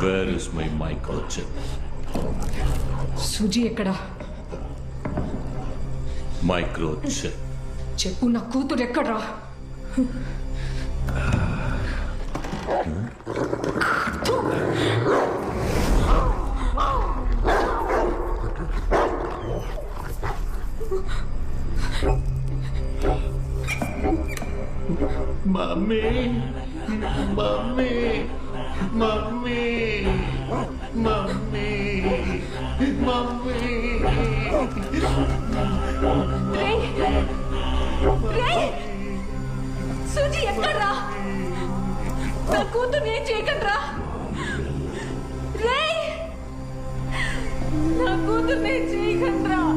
Where is my microchip Suji ఎక్కడా? Microchip చెప్పు నా కూతురు ఎక్కడ్రా? Mummy mummy mummy mummy mummy రేయ్! రేయ్! సుజీ ఎక్కడ్రా నా కూతురు ఏం చేయకండ్రా రేయ్ నా కూతురు ఏం చేయకండ్రా